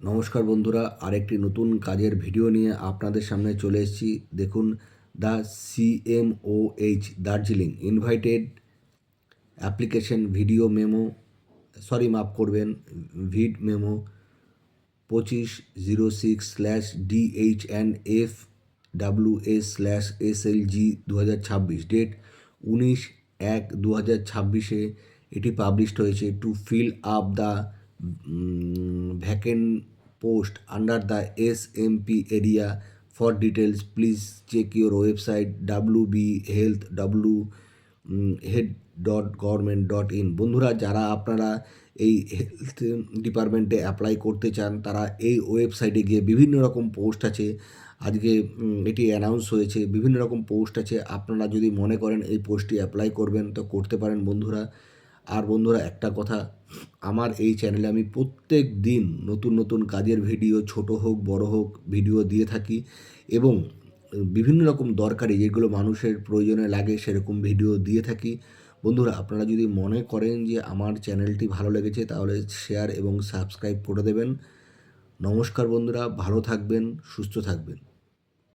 নমস্কার বন্ধুরা, আরেকটি নতুন কাজের ভিডিও নিয়ে আপনাদের সামনে চলে এসেছি। দেখুন the CMOH Darjeeling invited application video memo, sorry মাফ করবেন, ভিড মেমো পঁচিশ zero six slash D H and F W S slash S L G দু হাজার ছাব্বিশ। ডেট উনিশ এক দু হাজার ছাব্বিশে এটি পাবলিশড হয়েছে। To fill up the vacant post under the S M P area for details please check your website W B health W head dot government dot in. বন্ধুরা, যারা আপনারা এই হেলথ ডিপার্টমেন্টে অ্যাপ্লাই করতে চান, তারা এই ওয়েবসাইটে গিয়ে বিভিন্ন রকম পোস্ট আছে। আজকে এটি অ্যানাউন্স হয়েছে। বিভিন্ন রকম পোস্ট আছে। আপনারা যদি মনে করেন এই পোস্টটি অ্যাপ্লাই করবেন, তো করতে পারেন বন্ধুরা। আর বন্ধুরা একটা কথা, আমার এই চ্যানেলে আমি প্রত্যেক দিন নতুন নতুন কাজের ভিডিও ছোট হোক, বড় হোক ভিডিও দিয়ে থাকি এবং বিভিন্ন রকম দরকারি যেগুলো মানুষের প্রয়োজনে লাগে সেরকম ভিডিও দিয়ে থাকি। বন্ধুরা, আপনারা যদি মনে করেন যে আমার চ্যানেলটি ভালো লেগেছে, তাহলে শেয়ার এবং সাবস্ক্রাইব করে দেবেন। নমস্কার বন্ধুরা, ভালো থাকবেন, সুস্থ থাকবেন।